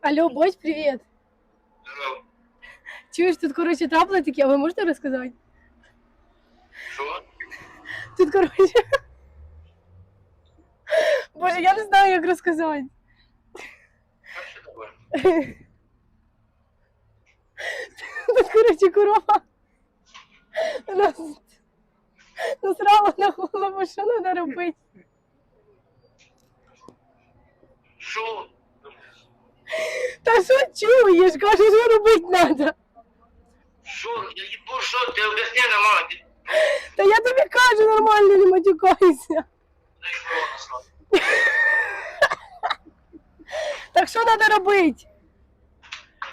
Алло, Бодь, привіт. Здорово. Чуєш, тут, коротше, трапили такі, а ви можете розказати? Що? Тут, коротше. Боже, я не знаю, як розказати. Тут, коротше, корова. Насрала на голову, що треба робити. Що? Та що чуєш? Кажу, що робити треба. Що? Я їбу, що? Ти об'ясни нормально. Ти Та я тобі кажу нормально, не матюкайся. дай корона слава. Так що треба робити?